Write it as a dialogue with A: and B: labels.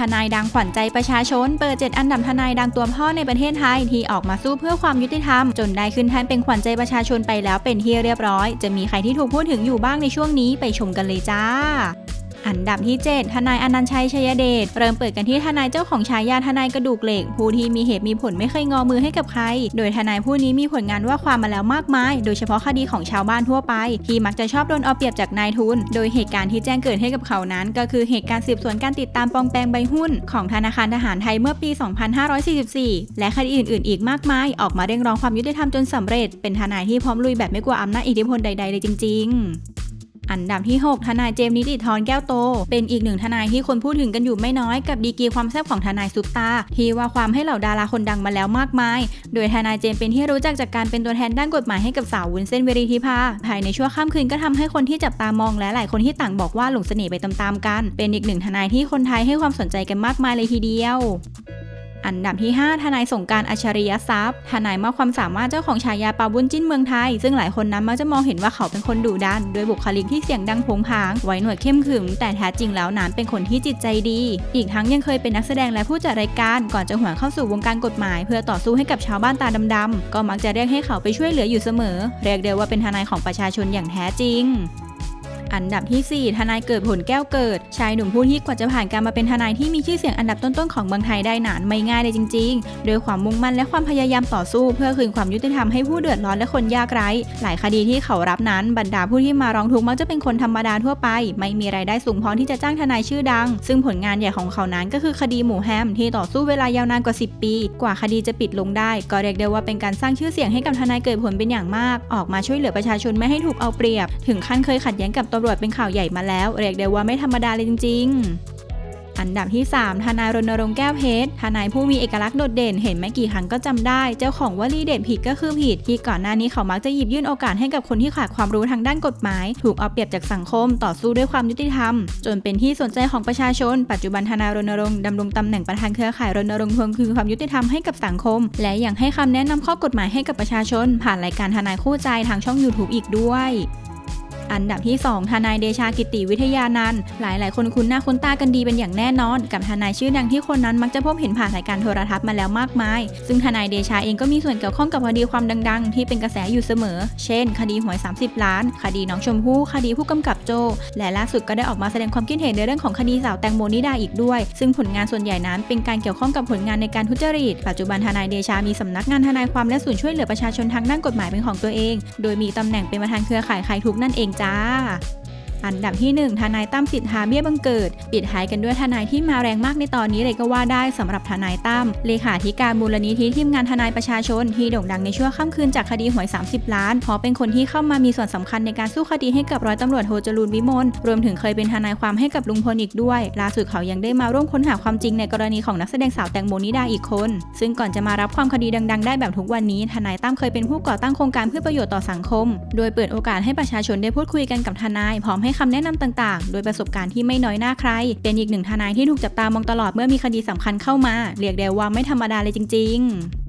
A: ทนายดังขวัญใจประชาชน เปิด 7 อันดับทนายดังตัวพ่อในประเทศไทย ที่ออกมาสู้เพื่อความยุติธรรม จนได้ขึ้นแทนเป็นขวัญใจประชาชนไปแล้วเป็นที่เรียบร้อย จะมีใครที่ถูกพูดถึงอยู่บ้างในช่วงนี้ไปชมกันเลยจ้า อันดับที่ 7 ทนายอนันต์ชัยชัยเดช เริ่มเปิดกันที่ทนายเจ้าของฉายาทนายกระดูกเหล็ก ผู้ที่มีเหตุมีผลไม่เคยงอมือให้กับใคร โดยทนายผู้นี้มีผลงานว่าความมาแล้วมากมาย โดยเฉพาะคดีของชาวบ้านทั่วไป ที่มักจะชอบโดนเอาเปรียบจากนายทุน โดยเหตุการณ์ที่แจ้งเกิดให้กับเขานั้น ก็คือเหตุการณ์สืบสวนการติดตามปองแปลงใบหุ้น ของธนาคารทหารไทยเมื่อปี 2544 และคดีอื่น ๆ อีกมากมาย ออกมาเรียกร้องความยุติธรรมจนสำเร็จ เป็นทนายที่พร้อมลุยแบบไม่กลัวอำนาจอิทธิพลใด ๆ เลยจริง ๆ อันดับที่ 6 ทนายเจมส์นิติธรแก้วโต เป็นอีกหนึ่งทนายที่คนพูดถึงกันอยู่ไม่น้อยกับดีกรีความแซ่บของทนายซุปตา ที่ว่าความให้เหล่าดาราคนดังมาแล้วมากมาย โดยทนายเจมส์เป็นที่รู้จักจากการเป็นตัวแทนด้านกฎหมายให้กับสาววุ้นเส้นเวรีธิภาภายในชั่วข้ามคืนก็ทำให้คนที่จับตามองและหลายคนที่ต่างบอกว่าหลงเสน่ห์ไปตามๆกัน เป็นอีกหนึ่งทนายที่คนไทยให้ความสนใจกันมากมายเลยทีเดียว อันดับที่ 5 ทนายสงการอัจฉริยทรัพย์ ทนายมากความสามารถเจ้าของฉายาปาบุญจิ้นเมืองไทย ซึ่งหลายคนนั้นมักจะมองเห็นว่าเขาเป็นคนดุดันด้วยบุคลิกที่เสียงดังโผงผาง ไว้หนวดเข้มขึมแต่แท้จริงแล้วนั้นเป็นคนที่จิตใจดี อีกทั้งยังเคยเป็นนักแสดงและผู้จัดรายการ ก่อนจะหวนเข้าสู่วงการกฎหมาย เพื่อต่อสู้ให้กับชาวบ้านตาดำๆ ก็มักจะเรียกให้เขาไปช่วยเหลืออยู่เสมอ เรียกได้ว่าเป็นทนายของประชาชนอย่างแท้จริง อันดับที่ 4 ทนายเกิดผลแก้วเกิด ชายหนุ่มผู้ที่กว่าจะผ่านการมาเป็นทนายที่มีชื่อเสียงอันดับต้นๆของเมืองไทยได้นานไม่ง่ายเลยจริง ๆ โดยความมุ่งมั่นและความพยายามต่อสู้ เพื่อคืนความยุติธรรมให้ผู้เดือดร้อนและคนยากไร้ หลายคดีที่เขารับนั้นบรรดาผู้ที่มาร้องทุกข์มักจะเป็นคนธรรมดาทั่วไป ไม่มีรายได้สูงพอที่จะจ้างทนายชื่อดัง ซึ่งผลงานใหญ่ของเขานั้นก็คือคดีหมูแฮมที่ต่อสู้เวลายาวนานกว่า 10 ปี กว่าคดีจะปิดลงได้ ก็เรียกได้ว่าเป็นการสร้างชื่อเสียงให้กับทนายเกิดผลเป็นอย่างมาก ออกมาช่วยเหลือประชาชนไม่ให้ถูกเอาเปรียบ ถึงขั้นเคยขัดแย้งกับตำรวจเป็นข่าวใหญ่มาแล้ว เรียกได้ว่าไม่ธรรมดาเลยจริง ๆ อันดับที่ 3 ทนายรณรงค์แก้วเพชรทนายผู้มีเอกลักษณ์โดดเด่นเห็นไม่กี่ครั้งก็จำได้ เจ้าของวลีเด็ดผิดก็คือผิด ที่ก่อนหน้านี้เขามักจะหยิบยื่นโอกาสให้กับคนที่ขาดความรู้ทางด้านกฎหมาย ถูกเอาเปรียบจากสังคมต่อสู้ด้วยความยุติธรรม จนเป็นที่สนใจของประชาชน ปัจจุบันทนายรณรงค์ดำรงตำแหน่งประธานเครือข่ายรณรงค์ทวงคืนความยุติธรรมให้กับสังคม และยังให้คำแนะนำข้อกฎหมายให้กับประชาชน ผ่านรายการทนายคู่ใจทางช่อง YouTube อีกด้วย อันดับที่ 2 ทนายเดชากิติวิทยานันท์หลายหลายคนคุ้นหน้าคุ้นตากันดีเป็นอย่างแน่นอน กับทนายชื่อดังที่คนนั้นมักจะพบเห็นผ่านรายการโทรทัศน์มาแล้วมากมาย ซึ่งทนายเดชาเองก็มีส่วนเกี่ยวข้องกับคดีความดัง ๆ ที่เป็นกระแสอยู่เสมอ เช่น คดีหวย 30 ล้าน คดีน้องชมพู่คดีผู้กำกับโจ และล่าสุดก็ได้ออกมาแสดงความคิดเห็นในเรื่องของคดีสาวแตงโมนิดาอีกด้วย ซึ่งผลงานส่วนใหญ่นั้นเป็นการเกี่ยวข้องกับผลงานในการทุจริต ปัจจุบันทนายเดชา มีสำนักงานทนายความและศูนย์ช่วยเหลือประชาชนทางด้านกฎหมายเป็นของตัวเอง โดยมีตำแหน่งเป็นประธานเครือข่ายคลายทุกนั่นเองจ้า อันดับที่ 1 ทนายตั้มสิทธาเบี้ยบังเกิด ปิดท้ายกันด้วยทนายที่มาแรงมากในตอนนี้เลยก็ว่าได้สำหรับทนายตั้มเลขาธิการมูลนิธิทีมงานทนายประชาชน ที่โด่งดังในช่วงค่ำคืนจากคดีหวย 30 ล้านเพราะเป็นคนที่เข้ามามีส่วนสำคัญในการสู้คดีให้กับร้อยตำรวจโทจรูนวิมลรวมถึงเคยเป็นทนายความให้กับลุงพลอีกด้วยล่าสุดเขายังได้มาร่วมค้นหาความจริงในกรณีของนักแสดงสาวแตงโมนิดาอีกคน ซึ่งก่อนจะมารับความคดีดัง ๆ ได้แบบทุกวันนี้ทนายตั้มเคยเป็นผู้ก่อตั้งโครงการเพื่อประโยชน์ต่อสังคม โดยเปิดโอกาสให้ประชาชนได้พูดคุยกันกับทนายพร้อมให้คำแนะนำต่างๆ โดยประสบการณ์ที่ไม่น้อยหน้าใคร เป็นอีกหนึ่งทนายที่ถูกจับตามองตลอดเมื่อมีคดีสำคัญเข้ามา เรียกได้ว่าไม่ธรรมดาเลยจริง ๆ